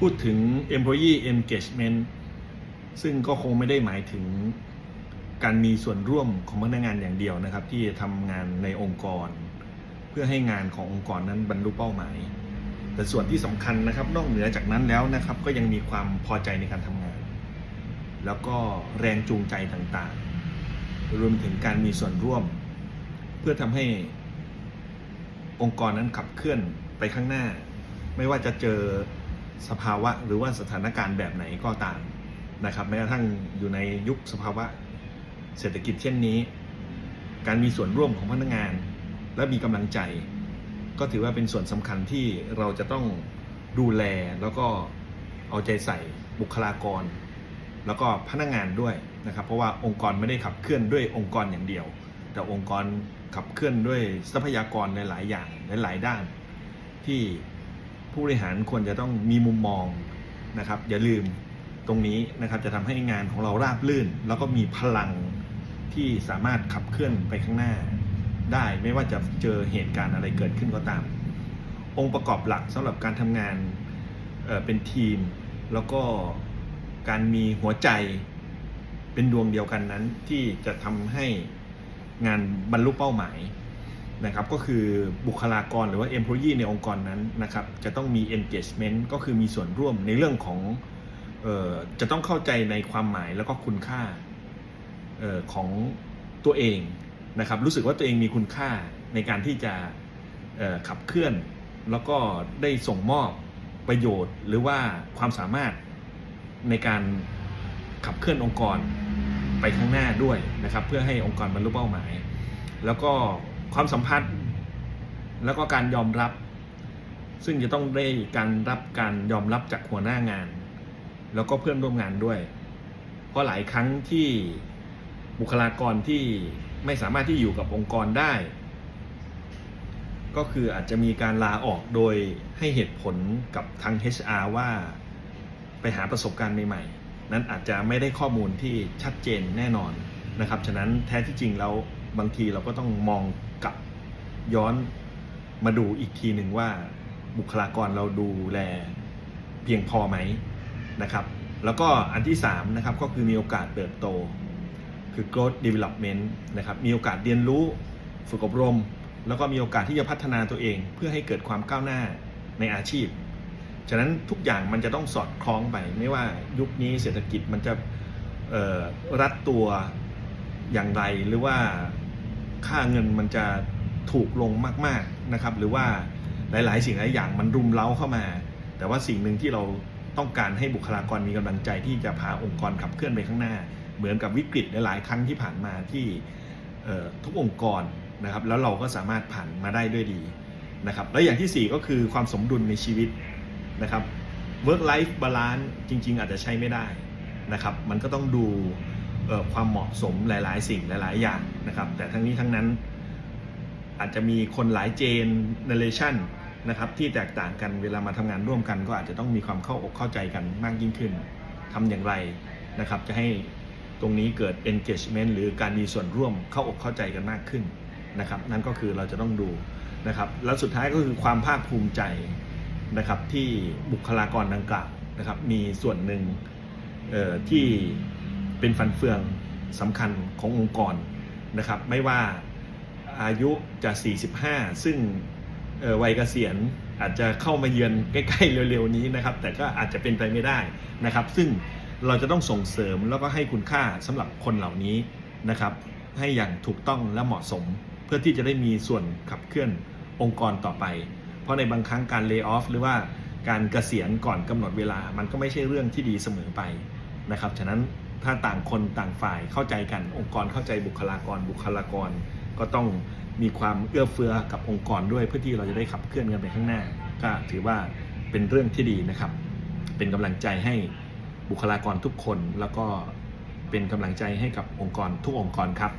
พูดถึง employee engagement ซึ่งก็คงไม่ได้หมายถึงการมีส่วนร่วมของพนักงานอย่างเดียวนะครับ ที่จะทำงานในองค์กร เพื่อให้งานขององค์กรนั้นบรรลุเป้าหมาย แต่ส่วนที่สำคัญนะครับ นอกเหนือจากนั้นแล้วนะครับ ก็ยังมีความพอใจในการทำงาน แล้วก็แรงจูงใจต่างๆ รวมถึงการมีส่วนร่วม เพื่อทำให้องค์กรนั้นขับเคลื่อนไปข้างหน้า ไม่ว่าจะเจอ สภาวะหรือว่าสถานการณ์แบบไหนก็ตามนะครับแม้กระทั่งอยู่ในยุคสภาวะเศรษฐกิจเช่นนี้ การมีส่วนร่วมของพนักงาน และมีกำลังใจ ก็ถือว่าเป็นส่วนสำคัญที่เราจะต้องดูแลแล้วก็เอาใจใส่บุคลากร แล้วก็พนักงานด้วยนะครับ เพราะว่าองค์กรไม่ได้ขับเคลื่อนด้วยองค์กรอย่างเดียว แต่องค์กรขับเคลื่อนด้วยทรัพยากรในหลายอย่างในหลายด้านที่ ผู้บริหารควรจะต้องมีมุมมองนะครับ อย่าลืมตรงนี้นะครับจะทำให้งานของเราราบรื่น แล้วก็มีพลังที่สามารถขับเคลื่อนไปข้างหน้า ได้ไม่ว่าจะเจอเหตุการณ์อะไรเกิดขึ้นก็ตาม องค์ประกอบหลักสำหรับการทำงานเเป็นทีม แล้วก็การมีหัวใจเป็นดวงเดียวกันนั้นที่จะทำให้งานบรรลุเป้าหมาย นะครับก็คือบุคลากรหรือว่า employee ในองค์กรนั้นนะครับจะต้องมี engagement ก็คือมีส่วนร่วมในเรื่องของออจะต้องเข้าใจในความหมายแล้วก็คุณค่าออของตัวเองนะครับรู้สึกว่าตัวเองมีคุณค่าในการที่จะขับเคลื่อน แล้วก็ได้ส่งมอบประโยชน์ หรือว่าความสามารถในการขับเคลื่อนองค์กรไปข้างหน้าด้วยนะครับ เพื่อให้องค์กรบรรลุเป้าหมาย แล้วก็ ความสัมพันธ์ แล้วก็การยอมรับ ซึ่งจะต้องได้การรับการยอมรับจากหัวหน้างาน แล้วก็เพื่อนร่วมงานด้วย เพราะหลายครั้งที่บุคลากรที่ไม่สามารถที่อยู่กับองค์กรได้ ก็คืออาจจะมีการลาออกโดยให้เหตุผลกับทาง HR ว่าไปหาประสบการณ์ใหม่ๆ นั้นอาจจะไม่ได้ข้อมูลที่ชัดเจนแน่นอนนะครับ ฉะนั้นแท้ที่จริงแล้วบางทีเราก็ต้องมอง ย้อนมาดูอีกทีหนึ่งว่าบุคลากรเราดูแลเพียงพอไหมนะครับ แล้วก็อันที่3นะครับก็คือมีโอกาสเติบโต คือ growth development นะครับมีโอกาสเรียนรู้ฝึกอบรม แล้วก็มีโอกาสที่จะพัฒนาตัวเอง เพื่อให้เกิดความก้าวหน้าในอาชีพ ฉะนั้นทุกอย่างมันจะต้องสอดคล้องไป ไม่ว่ายุคนี้เศรษฐกิจมันจะรัดตัวอย่างไรหรือว่าค่าเงินมันจะ ถูกลงมากๆนะครับ หรือว่าหลาย ๆ สิ่งหลายอย่างมันรุมเร้าเข้ามา แต่ว่าสิ่งหนึ่งที่เราต้องการให้บุคลากรมีกำลังใจที่จะพาองค์กรขับเคลื่อนไปข้างหน้า เหมือนกับวิกฤตหลาย ๆ ครั้งที่ผ่านมาที่ทุกองค์กรนะครับ แล้วเราก็สามารถผ่านมาได้ด้วยดีนะครับ แล้วอย่างที่ 4 ก็คือความสมดุลในชีวิตนะครับ work life balance จริง ๆ อาจจะใช้ไม่ได้นะครับ มันก็ต้องดูความเหมาะสมหลาย ๆ สิ่งหลาย ๆ อย่างนะครับ แต่ทั้งนี้ทั้งนั้น อาจจะมีคนหลายเจนเนเรชันนะครับที่แตกต่างกันเวลามาทำงานร่วมกัน ก็อาจจะต้องมีความเข้าอกเข้าใจกันมากยิ่งขึ้นทำอย่างไรนะครับ จะให้ตรงนี้เกิด engagement หรือการมีส่วนร่วมเข้าอกเข้าใจกันมากขึ้นนะครับ นั่นก็คือเราจะต้องดูนะครับ แล้วสุดท้ายก็คือความภาคภูมิใจนะครับที่บุคลากรดังกล่าวนะครับ มีส่วนหนึ่งเอ่อที่เป็นฟันเฟืองสำคัญขององค์กรนะครับ ไม่ว่า อายุจะ 45 ซึ่งวัยเกษียณอาจจะเข้ามาเยือนใกล้ๆเร็วๆนี้นะครับ แต่ก็อาจจะเป็นไปไม่ได้นะครับ ซึ่งเราจะต้องส่งเสริมแล้วก็ให้คุณค่าสำหรับคนเหล่านี้นะครับ ให้อย่างถูกต้องและเหมาะสม เพื่อที่จะได้มีส่วนขับเคลื่อนองค์กรต่อไป เพราะในบางครั้งการเลิกออฟหรือว่าการเกษียณก่อนกำหนดเวลา มันก็ไม่ใช่เรื่องที่ดีเสมอไปนะครับ ฉะนั้นถ้าต่างคนต่างฝ่ายเข้าใจกัน องค์กรเข้าใจบุคลากรบุคลากร ก็ต้องมีความเอื้อเฟื้อกับองค์กรด้วยเพื่อที่เราจะได้ขับเคลื่อนกันไปข้างหน้า ก็ถือว่าเป็นเรื่องที่ดีนะครับ เป็นกำลังใจให้บุคลากรทุกคน แล้วก็เป็นกำลังใจให้กับองค์กรทุกองค์กรครับ